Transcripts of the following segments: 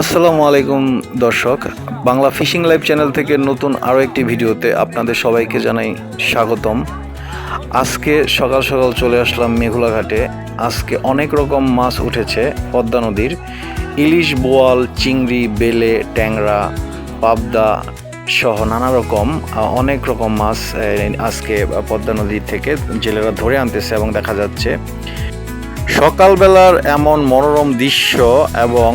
আসসালামু আলাইকুম দর্শক। বাংলা ফিশিং লাইভ চ্যানেল থেকে নতুন আরও একটি ভিডিওতে আপনাদের সবাইকে জানাই স্বাগতম। আজকে সকাল সকাল চলে আসলাম মেঘুলা ঘাটে আজকে অনেক রকম মাছ উঠেছে পদ্মা নদীর। ইলিশ বোয়াল, চিংড়ি, বেলে, ট্যাংরা, পাবদা সহ নানা রকম অনেক রকম মাছ আজকে পদ্মা নদী থেকে জেলেরা ধরে আনতেছে এবং দেখা যাচ্ছে। সকালবেলার এমন মনোরম দৃশ্য এবং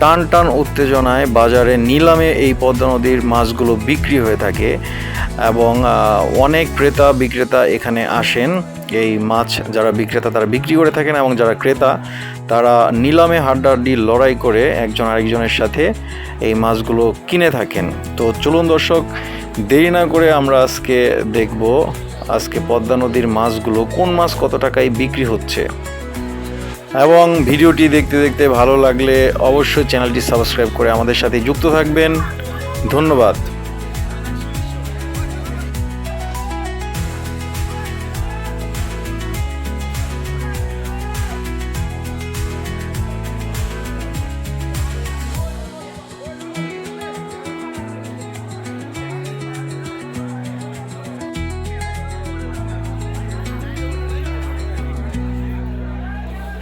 টান টান উত্তেজনায় বাজারে নিলামে এই পদ্মা নদীর মাছগুলো বিক্রি হয়ে থাকে এবং অনেক ক্রেতা বিক্রেতা এখানে আসেন। এই মাছ যারা বিক্রেতা তারা বিক্রি করে থাকেন এবং যারা ক্রেতা তারা নিলামে হাড্ডাহাড্ডি লড়াই করে একজন আরেকজনের সাথে এই মাছগুলো কিনে থাকেন। তো চলুন দর্শক, দেরি না করে আমরা আজকে দেখব আজকে পদ্মা নদীর মাছগুলো কোন মাছ কত টাকায় বিক্রি হচ্ছে। এবং ভিডিওটি দেখতে দেখতে ভালো লাগলে অবশ্যই চ্যানেলটি সাবস্ক্রাইব করে আমাদের সাথে যুক্ত থাকবেন। ধন্যবাদ।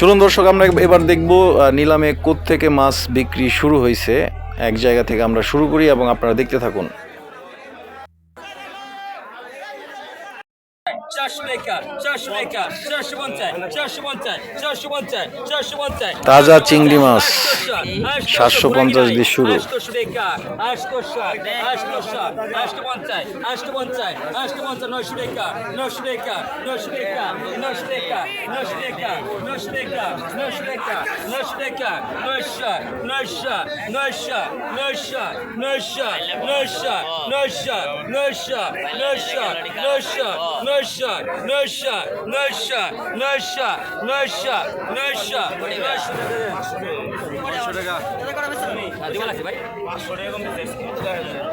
চলুন দর্শক, আমরা এবার দেখব নিলামে থেকে মাছ বিক্রি শুরু হয়েছে। এক জায়গা থেকে আমরা শুরু করি এবং আপনারা দেখতে থাকুন চারশো টাকা চারশো টাকা চারশো পঞ্চাশ চারশো পঞ্চাশ চারশো পঞ্চাশ চারশো পঞ্চাশ তাজা চিংড়ি মাছ, 750 দিয়ে শুরু। আটশোশো টাকা আটশোশো আটশোশো আটশো পঞ্চাশ নয়শো টাকা নয়শো টাকা নয়শো টাকা নয়শো টাকা নয়শো টাকা নয়শো টাকা নয়শো টাকা নয়শো নয়শো নয়শো টাকা।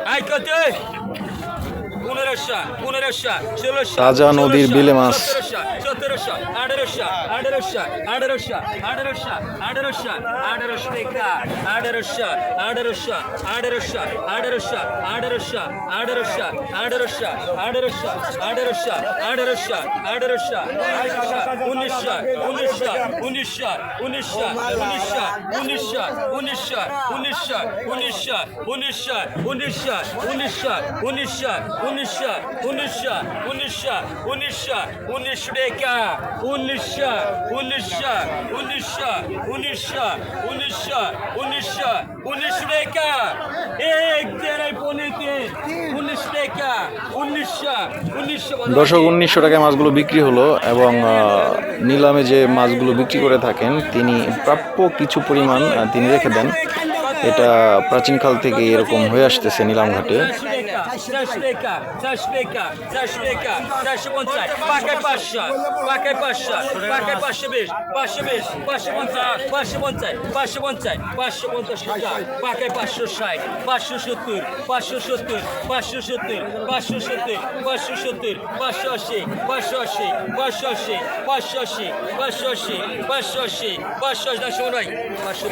ভাই কত? তাজা নদীর বিলে মাছ উনিশ উনিশ উনিশ উনিশ উনিশ উনিশ উনিশ উনিশশো উনিশশো উনিশশো উনিশশো উনিশশো টাকা। উনিশশো উনিশশো উনিশশো উনিশশো উনিশশো উনিশশো উনিশশো টাকা। এক দেড়াই পনেরোতে উনিশ একা উনিশশো উনিশশো দর্শক, উনিশশো টাকায় মাছগুলো বিক্রি হলো এবং নিলামে যে মাছগুলো বিক্রি করে থাকেন, তিনি প্রাপ্য কিছু পরিমাণ তিনি রেখে দেন। এটা প্রাচীনকাল থেকে এরকম হয়ে আসতেছে নিলাম ঘাটে। চারশো টাকা চারশো টাকা চারশো টাকা চারশো পঞ্চাশ পাঁচশো পাকায় পাঁচশো পাকায় পাঁচশো বিশ পাঁচশো বিশ পাঁচশো পাঁচশো পঞ্চাশ পাঁচশো পঞ্চাশ পাঁচশো পঞ্চাশ টাকা পাকায় পাঁচশো ষাট পাঁচশো সত্তর পাঁচশো সত্তর পাঁচশো সত্তর পাঁচশো সত্তর পাঁচশো সত্তর পাঁচশো আশি পাঁচশো আশি পাঁচশো আশি পাঁচশো আশি পাঁচশো আশি পাঁচশো আশি পাঁচশো আশি না সময় পাঁচশো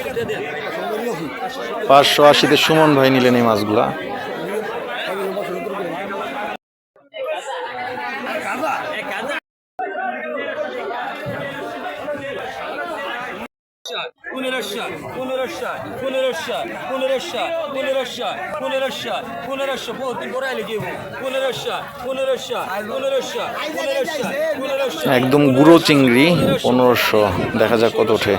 পাঁচশো আশিতে সুমন ভাই নিলেন এই মাছগুলা। একদম গুঁড়ো চিংড়ি পনেরোশো দেখা যাক কত ওঠে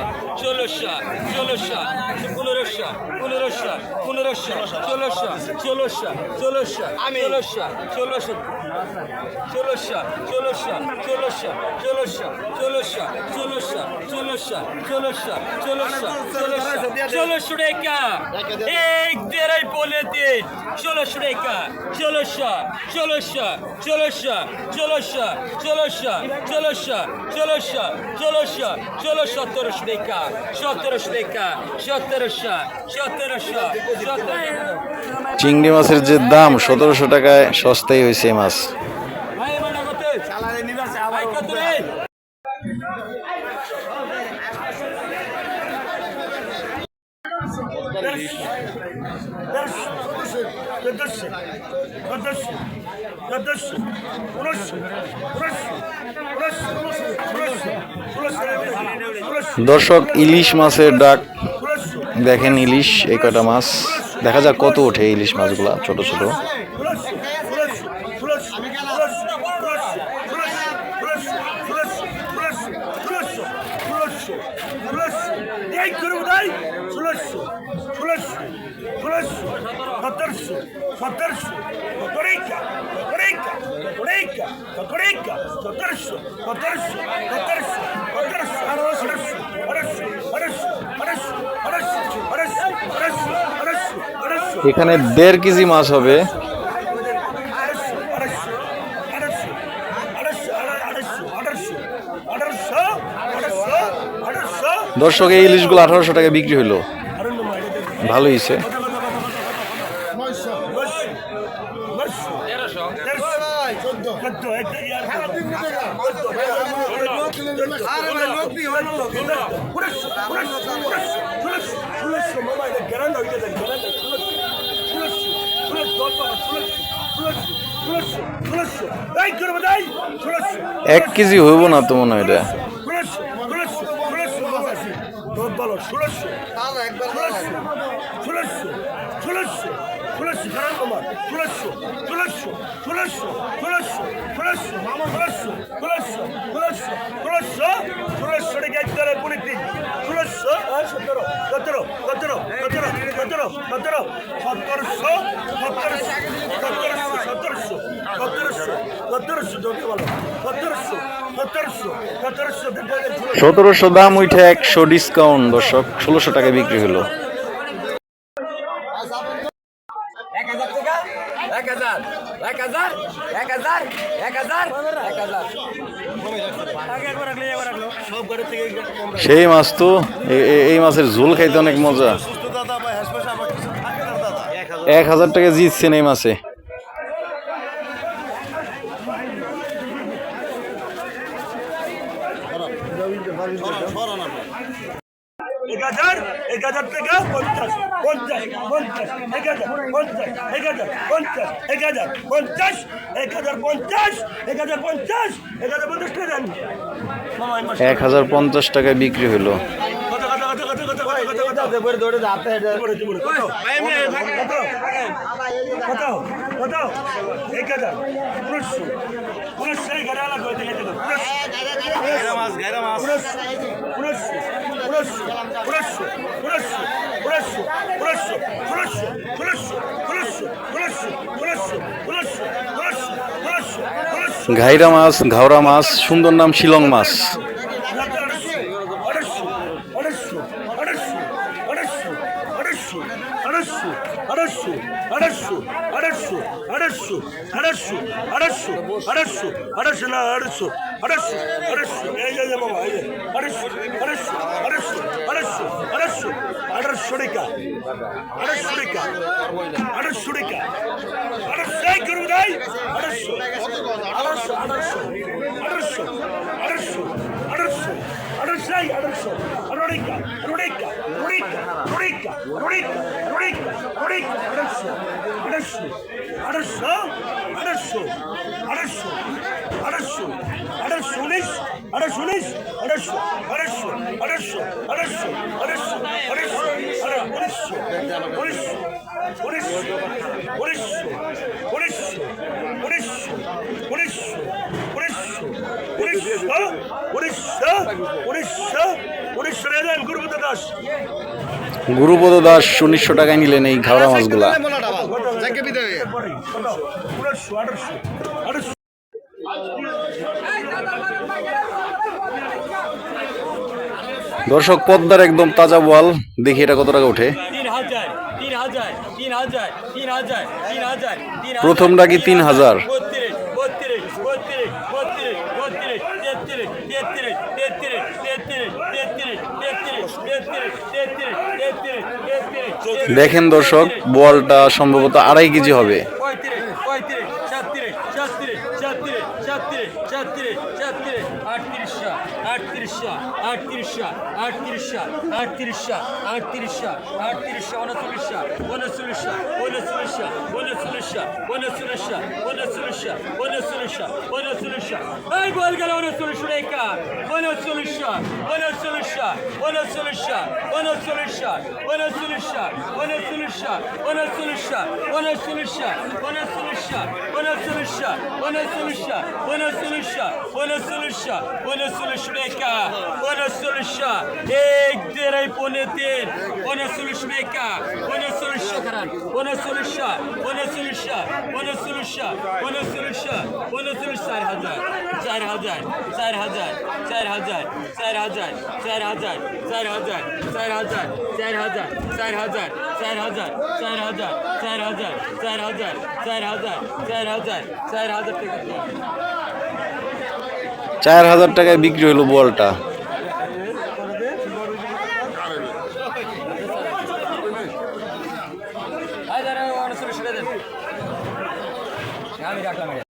পনেরোশো পনেরোশো পনেরোশো ষোলোশো ষোলোশো ষোলোশো ষোলোশো ষোলোশো ষোলোশো ষোলোশো ষোলোশো ষোলোশো ষোলোশো ষোলোশো ষোলোশো ষোলোশো ষোলোশো ষোলোশো ষোলোশো টাকা এক দেড়াই বলে দিন ষোলোশো টাকা ষোলোশো ষোলোশো ষোলোশো ষোলোশো ষোলোশো ষোলোশো ষোলোশো ষোলোশো ষোলো সতেরোশো টাকা সতেরোশো টাকা সতেরোশো চিংড়ি মাছের যে দাম সতেরোশো টাকায় সস্তাই হয়েছে মাছ। দর্শক ইলিশ মাছের ডাক দেখেন ইলিশ এই কয়টা মাছ। দেখা যাক কত ওঠে ইলিশ মাছগুলা ছোট ছোট। এখানে দেড় কেজি মাছ হবে। দর্শক এই ইলিশগুলো আঠারোশো টাকা বিক্রি হলো। ভালো হয়েছে। এক কেজি হইব না তো মনে হয় এটা ষোলোশো সতেরো সতেরো সতেরো সতেরো সতেরো সতেরো সতেরোশো সতেরোশো সতেরোশো সতেরোশো সতেরোশো সতেরোশো সতেরোশো সতেরোশো দাম উঠে একশো ডিসকাউন্ট দর্শক। ষোলোশো টাকা বিক্রি হলো। এক হাজার এক হাজার। এক হাজার? এক হাজার? এক হাজার? এক হাজার। সব ঘরের থেকে সেই মাছ তো এই মাছের ঝোল খাইতে অনেক মজা দাদা বা হ্যাসপাস আমার কিছু থাকে না দাদা এক হাজার টাকা জিতছেন এই মাছে এক হাজার এক হাজার টাকা পঞ্চাশ পঞ্চাশ পঞ্চাশ এক হাজার পঞ্চাশ এক হাজার পঞ্চাশ এক হাজার পঞ্চাশ এক হাজার পঞ্চাশ এক হাজার পঞ্চাশ এক হাজার পঞ্চাশ টাকা দেন মাসে এক হাজার পঞ্চাশ টাকায় বিক্রি হলো কত কত এক হাজার ঘাইরা মাছ ঘাওড়া মাছ সুন্দর নাম শিলং মাছ উনিশশো উনিশশো উনিশশো উনিশশো উনিশশো উনিশশো উনিশশো উনিশশো ঘাইরা মাছ ঘাওড়া মাছ সুন্দর নাম শিলং মাছ আড়াইশো টাকা আড়াইশো টাকা আড়াইশো টাকা আড়াইশো করব তাই আড়াইশো আড়াইশো আড়াইশো আড়াইশো আড়াইশো আড়াইশো আড়াইশো আড়াইশো রোডিকা রোডিকা রোডিকা রোডিকা রোডিকা রোডিকা আড়াইশো আড়াইশো আড়াইশো আড়াইশো আড়াইশো আড়াইশো আড়াইশো উনিশ আড়াইশো উনিশ আড়াইশো আড়াইশো আড়াইশো আড়াইশো আড়াইশো আড়াইশো উনিশশো উনিশশো উনিশশো উনিশশো উনিশশো উনিশশো উনিশশো উনিশশো উনিশশো উনিশশো উনিশশো গুরুপদ দাস গুরুপদ দাস উনিশশো টাকায় নিলেন এই ঘাওড়া মাছগুলা দর্শক, পদ্মার একদম তাজা বল দেখি এটা কত টাকা উঠে প্রথম ডাকি তিন হাজার? দেখেন দর্শক বলটা সম্ভবত আড়াই কেজি হবে। Arttırışa, arttırışa, arttırışa, arttırışa, arttırışa, arttırışa, arttırışa, ona sürüşa, ona sürüşa, ona sürüşa, ona sürüşa, ona sürüşa, ona sürüşa, ona sürüşa, ona sürüşa. Ay bu algala ona sürüşü reka. Ona sürüşa, ona sürüşa, ona sürüşa, ona sürüşa, ona sürüşa, ona sürüşa sınışa, ona sınışa, ona sınışa, ona sınışa, ona sınışa, ona sınışa, ona sınışa, ona sınışa, ona sınışmeka, ona sınışa, ek direy ponetin, ona sınışmeka, ona sınışa karan, ona sınışa, ona sınışa, ona sınışa, ona sınışa, ona sınışa, ona sınışa, চার হাজার চার হাজার চার হাজার চার হাজার চার হাজার চার হাজার চার হাজার চার হাজার চার হাজার চার হাজার চার হাজার চার হাজার চার হাজার চার হাজার চার হাজার চার হাজার টাকা। চার হাজার টাকায় বিক্রি হলো বলটা আমি রাখলাম